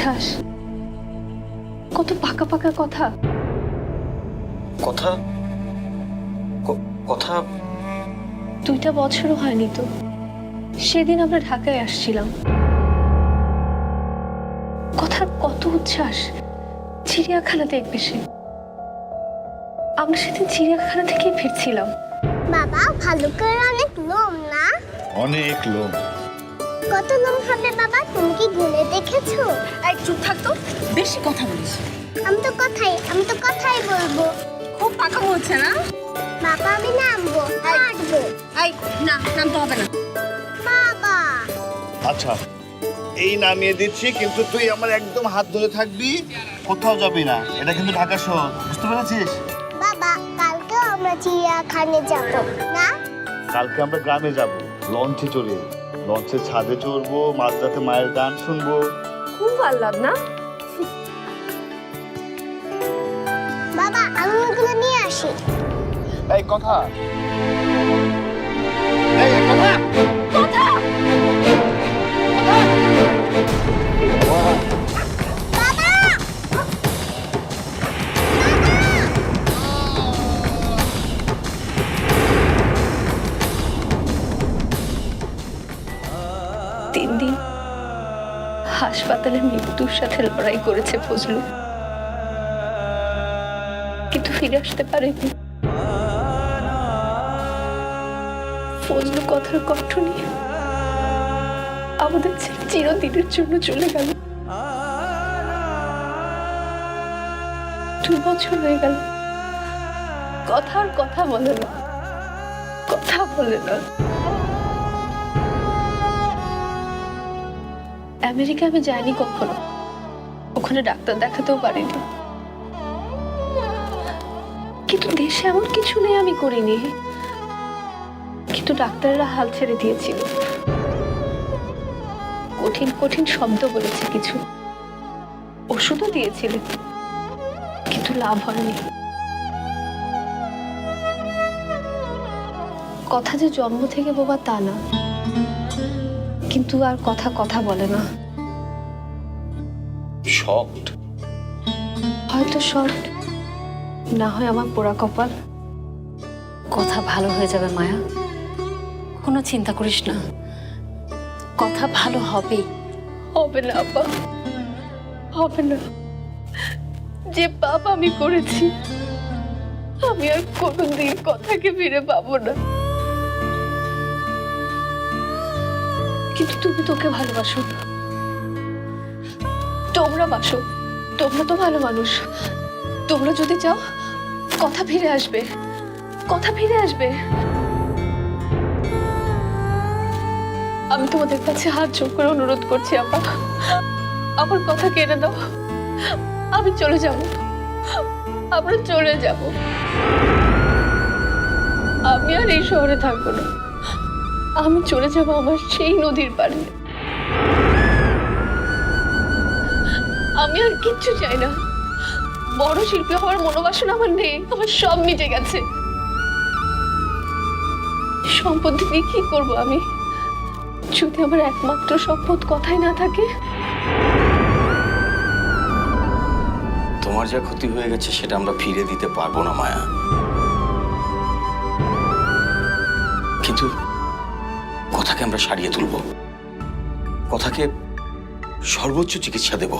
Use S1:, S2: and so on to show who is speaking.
S1: উচ্ছ্বাস কত পাকা পাকা কথা।
S2: কথা? কথা?
S1: দুইটা বছরও হয়নি তো। সেদিন আমরা ঢাকায় আসছিলাম। কথার কত উচ্ছ্বাস। চিড়িয়াখানা দেখবে সে। আমরা সেদিন চিড়িয়াখানা থেকেই ফিরছিলাম।
S3: বাবা ভালুকের অনেক লোম না?
S4: অনেক লোক
S3: কত লোম হবে বাবা? তুমি কি গুনে দেখেছ?
S5: এই চুপ থাকতো বেশি কথা বলিস।
S3: আমি তো কথাই আমি তো কথাই বলব।
S5: খুব পাকা হচ্ছে না?
S3: বাবা আমি নামবো হাঁটবো।
S5: এই না নামতে হবে না।
S3: বাবা।
S4: আচ্ছা এই নামিয়ে দিচ্ছি কিন্তু তুই আমার একদম হাত ধরে থাকবি কোথাও যাবি না। এটা কিন্তু ঢাকা শহর বুঝতে পেরেছিস?
S3: বাবা কালকে আমরা চিড়িয়াখানে যাব না?
S4: কালকে আমরা গ্রামে যাব লঞ্চে চড়ে লঞ্চের ছাদে চড়বো মাঝরাতে মায়ের গান শুনব।
S5: খুব পারলাম না?
S3: বাবা আমি ওগুলো নিয়ে আসি।
S4: এই কথা।
S1: হাসপাতালে মৃত্যুর সাথে লড়াই করেছে ফজলু। কিন্তু ফিরে আসতে পারেনি। ফজলু কথার কণ্ঠ নিয়ে আমাদের ছেলে চিরদিনের জন্য চলে গেল। দু বছর হয়ে গেল। কথার কথা বলে না। কথা বলে না। আমেরিকা আমি যাইনি কখনো। ওখানে ডাক্তার দেখাতেও পারিনি। কিন্তু দেশে এমন কিছু নেই আমি করিনি। কিন্তু ডাক্তাররা হাল ছেড়ে দিয়েছিল। কঠিন কঠিন শব্দ বলেছে কিছু। ওষুধও দিয়েছিলেন কিন্তু লাভ হয়নি। কথা যে জন্ম থেকে বোবা তা না। কিন্তু আর কথা কথা বলে না।
S2: শকড
S1: হয়তো সব না হয় আমার পোড়া কপাল।
S6: কথা ভালো হয়ে যাবে মায়া। কোনো চিন্তা করিস না। কথা ভালো হবেই।
S1: হবে না আপা হবে না। যে পাপ আমি করেছি আমি আর কোনোদিন কথাকে ফিরে পাবো না। কিন্তু তুমি তোকে ভালোবাসো তোমরা বাসো। তোমরা তো ভালো মানুষ। তোমরা যদি চাও, কথা ফিরে আসবে। কথা ফিরে আসবে। আমি তোমাদের কাছে হাত জোর করে অনুরোধ করছি, আপা। আমার কথা কেড়ে দাও আমি চলে যাব। আমরা চলে যাব। আমি আর এই শহরে থাকব না। আমি চলে যাব আমার সেই নদীর পাড়ে। আমি আর কিচ্ছু চাই না। বড় শিল্পী হওয়ার মনোবাসনা আমার নেই, আমার সব মিটে গেছে। সম্পত্তি নিয়ে কি করব আমি? যদি আমার একমাত্র সম্পদ কথাই না থাকে?
S2: তোমার যা ক্ষতি হয়ে গেছে সেটা আমরা ফিরে দিতে পারব না, মায়া। কিন্তু কথাকে আমরা সারিয়ে তুলব। কথাকে সর্বোচ্চ চিকিৎসা দেব।